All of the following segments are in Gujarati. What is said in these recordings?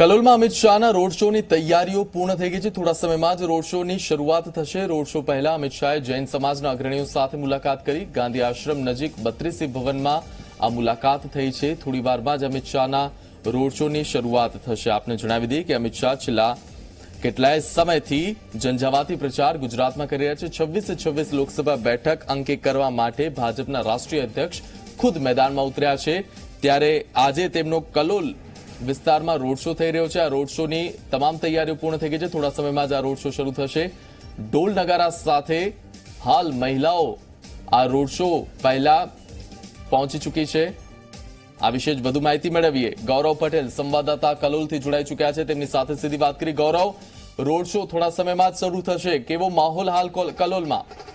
કલોલમાં અમિત શાહના રોડ શોની તૈયારીઓ પૂર્ણ થઈ ગઈ છે. થોડા સમયમાં જ રોડ શોની શરૂઆત થશે. રોડ શો પહેલા અમિત શાહે જૈન સમાજના અગ્રણીઓ સાથે મુલાકાત કરી. ગાંધી આશ્રમ નજીક બત્રીસી ભવનમાં આ મુલાકાત થઈ છે. થોડી વારમાં જ અમિત શાહના રોડ શોની શરૂઆત થશે. આપને જણાવી દઈએ કે અમિત શાહ છેલ્લા કેટલાય સમયથી ઝંઝાવાતી પ્રચાર ગુજરાતમાં કરી રહ્યા છે. છવ્વીસે છવ્વીસ લોકસભા બેઠક અંકે કરવા માટે ભાજપના રાષ્ટ્રીય અધ્યક્ષ ખુદ મેદાનમાં ઉતર્યા છે. ત્યારે આજે તેમનો કલોલ વિસ્તારમાં રોડ શો થઈ રહ્યો છે. આ રોડ શોની તમામ તૈયારીઓ પૂર્ણ થઈ ગઈ છે. થોડા સમયમાં જ આ રોડ શો શરૂ થશે. ઢોલ નગારા સાથે હાલ મહિલાઓ આ રોડ શો પહેલા પહોંચી ચૂકી છે. આ વિશે જ વધુ માહિતી મેળવીએ. ગૌરવ પટેલ સંવાદદાતા કલોલથી જોડાઈ ચૂક્યા છે. તેમની સાથે સીધી વાત કરી. ગૌરવ, રોડ શો થોડા સમયમાં જ શરૂ થશે. કેવો માહોલ હાલ કોલ- કલોલમાં?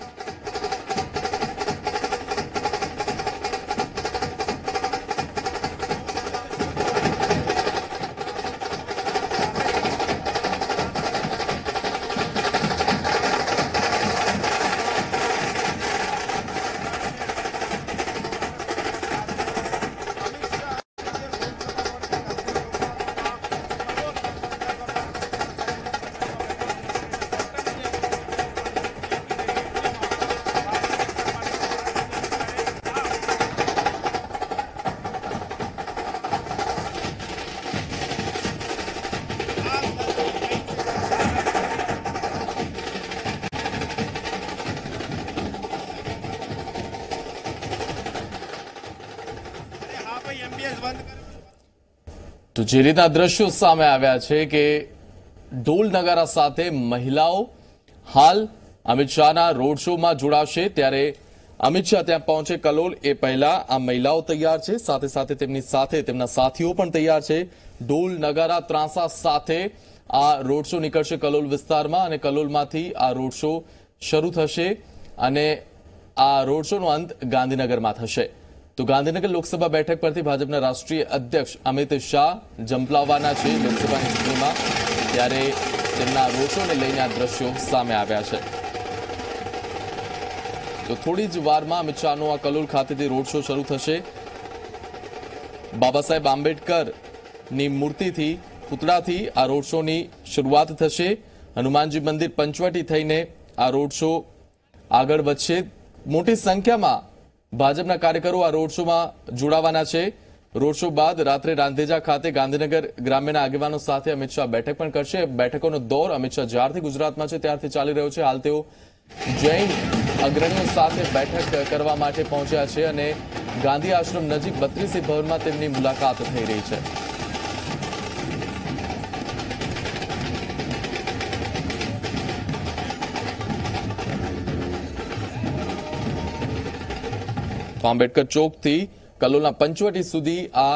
તો જે રીતના દ્રશ્યો સામે આવ્યા છે કે ઢોલ નગારા સાથે મહિલાઓ હાલ અમિત શાહના રોડ શોમાં જોડાશે ત્યારે અમિત શાહ ત્યાં પહોંચે. કલોલ એ પહેલા આ મહિલાઓ તૈયાર છે. સાથે સાથે તેમની સાથે તેમના સાથીઓ પણ તૈયાર છે. ઢોલ નગારા ત્રાંસા સાથે આ રોડ શો નીકળશે કલોલ વિસ્તારમાં અને કલોલમાંથી આ રોડ શો શરૂ થશે અને આ રોડ શોનો અંત ગાંધીનગરમાં થશે. તો ગાંધીનગર લોકસભા બેઠક પરથી ભાજપના રાષ્ટ્રીય અધ્યક્ષ અમિત શાહ જંપલાવવાના છે લોકસભાની ચૂંટણીમાં ત્યારે તેમના રોડ શોને લઈને આ દ્રશ્યો સામે આવ્યા છે. તો થોડી જ વારમાં અમિત શાહનો આ કલોલ ખાતેથી રોડ શો શરૂ થશે. બાબા સાહેબ આંબેડકરની મૂર્તિથી, પુતળાથી આ રોડ શોની શરૂઆત થશે. હનુમાનજી મંદિર પંચવટી થઈને આ રોડ શો આગળ વધશે. મોટી સંખ્યામાં ભાજપના કાર્યકરો આ રોડ શોમાં જોડાવાના છે. રોડ શો બાદ રાત્રે રાંધેજા ખાતે ગાંધીનગર ગ્રામ્યના આગેવાનો સાથે અમિત શાહ બેઠક પણ કરશે. બેઠકોનો દોર અમિત શાહ જ્યારથી ગુજરાતમાં છે ત્યારથી ચાલી રહ્યો છે. હાલ તેઓ જૈન અગ્રણીઓ સાથે બેઠક કરવા માટે પહોંચ્યા છે અને ગાંધી આશ્રમ નજીક બત્રીસી ભવનમાં તેમની મુલાકાત થઈ રહી છે. તો આંબેડકર ચોકથી કલોલના પંચવટી સુધી આ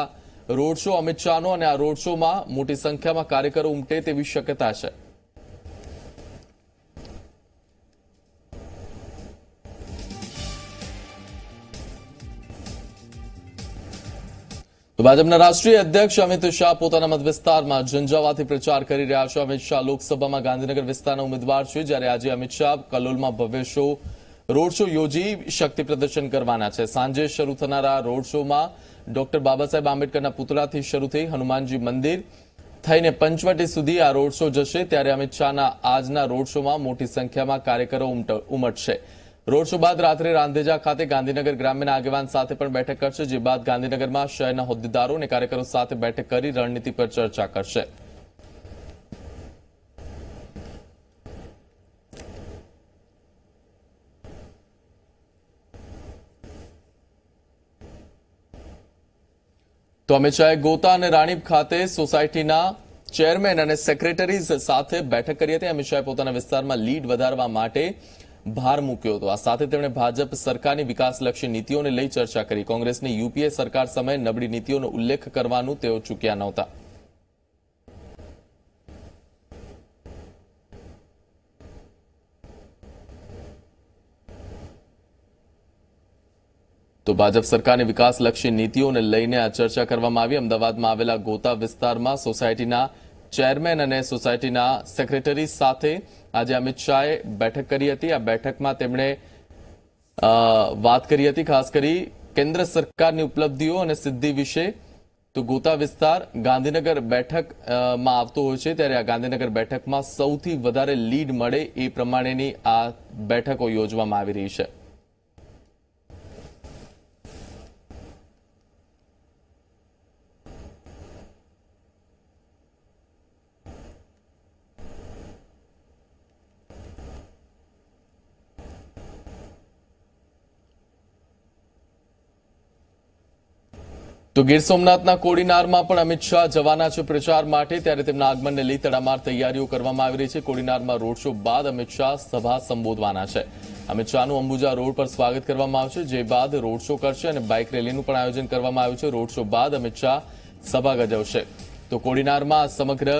રોડ શો અમિત શાહનો અને આ રોડ શોમાં મોટી સંખ્યામાં કાર્યકરો ઉમટે તેવી શક્યતા છે. ભાજપના રાષ્ટ્રીય અધ્યક્ષ અમિત શાહ પોતાના મત વિસ્તારમાં ઝંઝાવાથી પ્રચાર કરી રહ્યા છે. અમિત શાહ લોકસભામાં ગાંધીનગર વિસ્તારના ઉમેદવાર છે. જ્યારે આજે અમિત શાહ કલોલમાં ભવ્ય શો રોડ શો યોજી શક્તિ પ્રદર્શન કરવાના છે. સાંજે શરૂ થનારા રોડ શોમાં ડોક્ટર બાબા સાહેબ આંબેડકરના પુતળાથી શરૂ થઈ હનુમાનજી મંદિર થઈને પંચવટી સુધી આ રોડ શો જશે. ત્યારે અમિત શાહના આજના રોડ શોમાં મોટી સંખ્યામાં કાર્યકરો ઉમટ- ઉમટશે. રોડ શો બાદ રાત્રે રાંધેજા ખાતે ગાંધીનગર ગ્રામ્યના આગેવાન સાથે પણ બેઠક કરશે, જે બાદ ગાંધીનગરમાં શહેરના હોદ્દેદારો અને કાર્યકરો સાથે બેઠક કરી રણનીતિ પર ચર્ચા કરશે. તો અમિત શાહે ગોતા અને રાણીપ ખાતે સોસાયટીના ચેરમેન અને સેક્રેટરીઝ સાથે બેઠક કરી હતી. અમિત શાહે પોતાના વિસ્તારમાં લીડ વધારવા માટે ભાર મૂક્યો હતો. આ સાથે તેમણે ભાજપ સરકારની વિકાસલક્ષી નીતિઓને લઈ ચર્ચા કરી. કોંગ્રેસની યુપીએ સરકાર સમયે નબળી નીતિઓનો ઉલ્લેખ કરવાનું તેઓ ચૂક્યા નહોતા. તો ભાજપ સરકારની વિકાસલક્ષી નીતિઓને લઈને આ ચર્ચા કરવામાં આવી. અમદાવાદમાં આવેલા ગોતા વિસ્તારમાં સોસાયટીના ચેરમેન અને સોસાયટીના સેક્રેટરી સાથે આજે અમિત શાહે બેઠક કરી હતી. આ બેઠકમાં તેમણે વાત કરી હતી, ખાસ કરી કેન્દ્ર સરકારની ઉપલબ્ધિઓ અને સિદ્ધિ વિશે. તો ગોતા વિસ્તાર ગાંધીનગર બેઠકમાં આવતો હોય છે ત્યારે આ ગાંધીનગર બેઠકમાં સૌથી વધારે લીડ મળે એ પ્રમાણેની આ બેઠકો યોજવામાં આવી રહી છે. તો ગીર સોમનાથના કોડીનારમાં પણ અમિત શાહ જવાના છે પ્રચાર માટે. ત્યારે તેમના આગમનને લઈ તડામાર તૈયારીઓ કરવામાં આવી રહી છે. કોડીનારમાં રોડ શો બાદ અમિત શાહ સભા સંબોધવાના છે. અમિત શાહનું અંબુજા રોડ પર સ્વાગત કરવામાં આવશે જે બાદ રોડ શો કરશે અને બાઇક રેલીનું પણ આયોજન કરવામાં આવ્યું છે. રોડ શો બાદ અમિત શાહ સભા ગજવશે. તો કોડીનારમાં સમગ્ર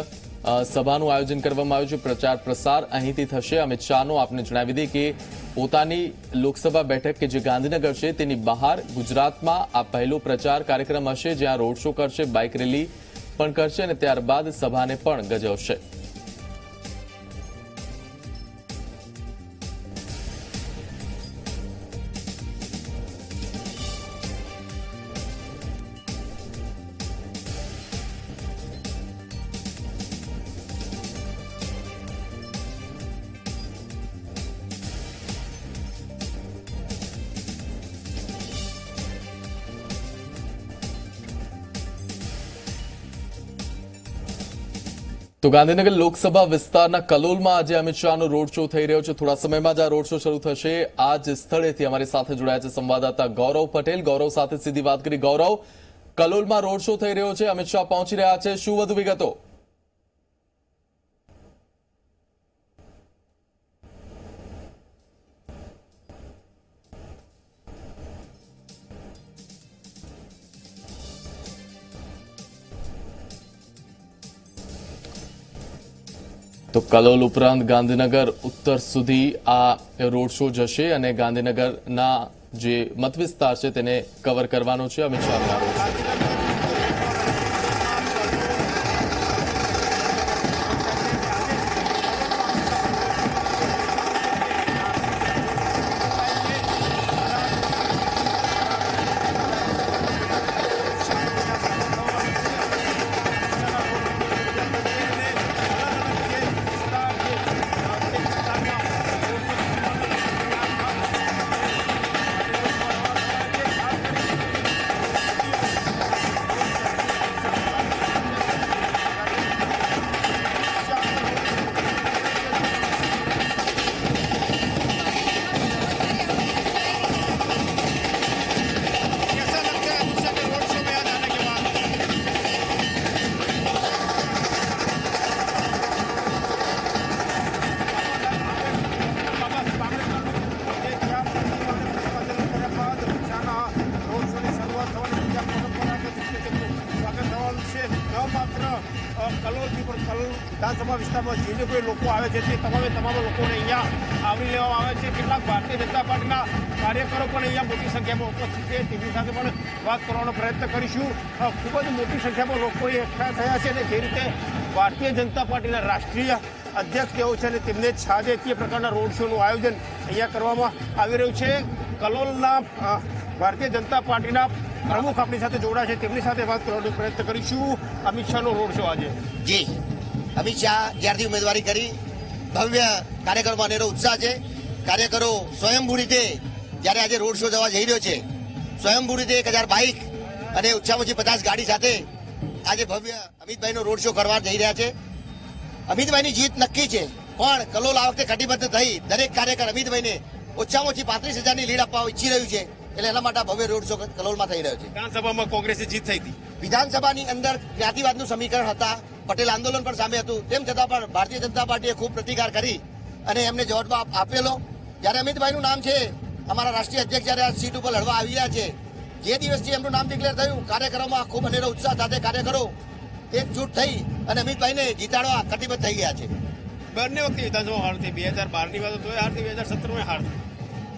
સભાનું આયોજન કરવામાં આવ્યું છે. પ્રચાર પ્રસાર અહીંથી થશે. અમિત શાહનો આપને જણાવી દઈએ કે પોતાની લોકસભા બેઠક કે જે ગાંધીનગર છે તેની બહાર ગુજરાતમાં આ પહેલો પ્રચાર કાર્યક્રમ હશે જ્યાં રોડ શો કરશે, બાઇક રેલી પણ કરશે અને ત્યારબાદ સભાને પણ ગજવશે. તો ગાંધીનગર લોકસભા વિસ્તારના કલોલમાં આજે અમિત શાહનો રોડ શો થઈ રહ્યો છે. થોડા સમયમાં જ આ રોડ શો શરૂ થશે. આ જ સ્થળેથી અમારી સાથે જોડાયા છે સંવાદદાતા ગૌરવ પટેલ. ગૌરવ સાથે સીધી વાત કરી. ગૌરવ, કલોલમાં રોડ શો થઈ રહ્યો છે. અમિત શાહ પહોંચી રહ્યા છે. શું વધુ વિગતો? તો કલોલ ઉપરાંત ગાંધીનગર ઉત્તર સુધી આ રોડ શો જશે અને ગાંધીનગરના જે મતવિસ્તાર છે તેને કવર કરવાનો છે અમિત રોડ કલોલથી પણ કલોલ વિધાનસભા વિસ્તારમાં જે જે કોઈ લોકો આવે છે, તે તમામે તમામ લોકોને અહીંયા આવરી લેવામાં આવે છે. કેટલાક ભારતીય જનતા પાર્ટીના કાર્યકરો પણ અહીંયા મોટી સંખ્યામાં ઉપસ્થિત છે. તેમની સાથે પણ વાત કરવાનો પ્રયત્ન કરીશું. ખૂબ જ મોટી સંખ્યામાં લોકો એકઠા થયા છે અને જે રીતે ભારતીય જનતા પાર્ટીના રાષ્ટ્રીય અધ્યક્ષ તેઓ છે અને તેમને છાજે તે પ્રકારના રોડ શોનું આયોજન અહીંયા કરવામાં આવી રહ્યું છે. કલોલના ભારતીય જનતા પાર્ટીના પ્રમુખ આપણી સાથે જોડાશે, તેમની સાથે વાત કરવાનો પ્રયત્ન કરીશું. અમિત શાહનો રોડ શો આજે. જી. અમિત શાહ જ્યારથી ઉમેદવારી કરી, ભવ્ય કાર્યક્રમમાં અનેરો ઉત્સાહ છે. કાર્યકરો સ્વયંભૂ રીતે જ્યારે આજે રોડ શો જવા જઈ રહ્યો છે, સ્વયંભૂ રીતે એક હજાર બાઇક અને ઓછામાં ઓછી પચાસ ગાડી સાથે આજે ભવ્ય અમિતભાઈનો રોડ શો કરવા જઈ રહ્યા છે. અમિતભાઈની જીત નક્કી છે, પણ કલોલ આ વખતે કટિબદ્ધ થઈ દરેક કાર્યકર અમિતભાઈને ઓછામાં ઓછી પાંત્રીસ હજારની લીડ આપવા ઈચ્છી રહ્યું છે. એટલે એના માટે ભવ્ય રોડ શો કલોલમાં થઈ રહ્યો છે. વિધાનસભામાં કોંગ્રેસે જીત થઈ હતી. વિધાનસભાની અંદર જ્ઞાતિવાદનું સમીકરણ હતા. પટેલ આંદોલન પણ સામે હતું. તેમ છતાં પણ ભારતીય જનતા પાર્ટીએ ખૂબ પ્રતિકાર કરી અને એમને જવાબ આપેલો. જ્યારે અમિતભાઈનું નામ છે અમારા રાષ્ટ્રીય અધ્યક્ષ જ્યારે આ સીટ ઉપર લડવા આવી રહ્યા છે જે દિવસથી એમનું નામ ડિક્લેર થયું કાર્યક્રમમાં ખૂબ અનેરો ઉત્સાહ સાથે કાર્યકરો એકજૂટ થઈ અને અમિતભાઈને જીતાડવા કટિબદ્ધ થઈ ગયા છે. બંને વખતે વિધાનસભા હાર થઈ બે હજાર બારની વાત તોય હાર થઈ બે હજાર સત્તરમાં હાર થઈ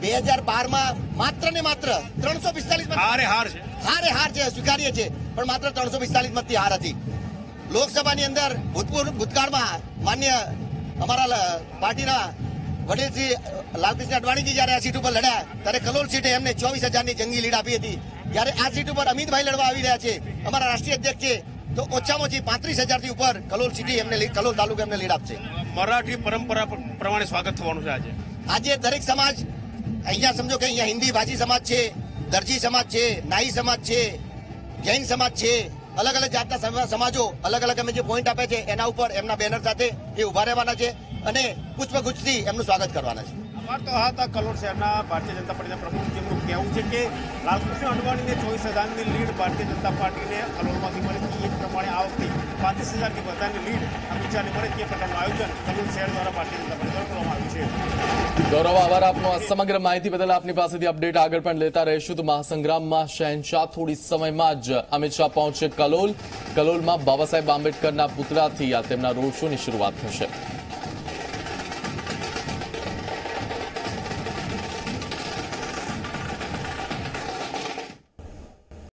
બે હજાર બારમાં માત્ર ને માત્ર ત્રણસો પિસ્તાલીસ હારે હાર છે. હારે હાર છે સ્વીકારીએ છે પણ માત્ર ત્રણસો પિસ્તાલીસ મતથી હાર હતી. લોકસભાની અંદર ભૂતપૂર્વ ભૂતકાળમાં માન્ય અમારા પાર્ટીના વડીલ શ્રી લાલકૃષ્ણ અડવાણીજી જ્યારે આ સીટ ઉપર લડ્યા ત્યારે કલોલ સીટે એમને ચોવીસ હજારની જંગી લીડ આપી હતી. જ્યારે આ સીટ ઉપર અમિતભાઈ લડવા આવી રહ્યા છે અમારા રાષ્ટ્રીય અધ્યક્ષ છે તો ઓછામાં ઓછી પાંત્રીસ હજારથી ઉપર કલોલ સિટી એમને કલોલ તાલુકા એમને લીડ આપશે. મરાઠી પરંપરા પ્રમાણે સ્વાગત થવાનું છે આજે. આજે દરેક સમાજ અહીંયા સમજો કે અહીંયા હિન્દી ભાષી સમાજ છે, દરજી સમાજ છે, નાઈ સમાજ છે, જૈન સમાજ છે, અલગ અલગ જાતના સમાજો અલગ અલગ અમે જે પોઈન્ટ આપે છે, એના ઉપર એમના બેનર સાથે એ ઊભા રહેવાના છે અને પુષ્પગુચ્છથી એમનું સ્વાગત કરવાના છે. અમાર તો હતા કલોલ શહેરના ભારતીય જનતા પાર્ટીના પ્રમુખ, જેમનું કહેવું છે કે લાલકૃષ્ણ અડવાણીને ચોવીસ હજારની લીડ ભારતીય જનતા પાર્ટીને કલોલમાંથી મળી હતી. એ પ્રમાણે આ વખતે પાંત્રીસ હજારથી વધારની લીડ અમિત શાહને મળે તે પ્રકારનું આયોજન કલોલ શહેર દ્વારા ભારતીય જનતા પાર્ટી દ્વારા કરવામાં આવ્યું છે. ગૌરવ, આભાર આપનો. આ સમગ્ર માહિતી બદલ આપની પાસેથી અપડેટ આગળ પણ લેતા રહીશું. તો મહાસંગ્રામમાં શહેનશાહ થોડી સમયમાં જ અમિત શાહ પહોંચશે કલોલ. કલોલમાં બાબા સાહેબ આંબેડકરના પુતળાથી આ તેમના રોડ શોની શરૂઆત થશે.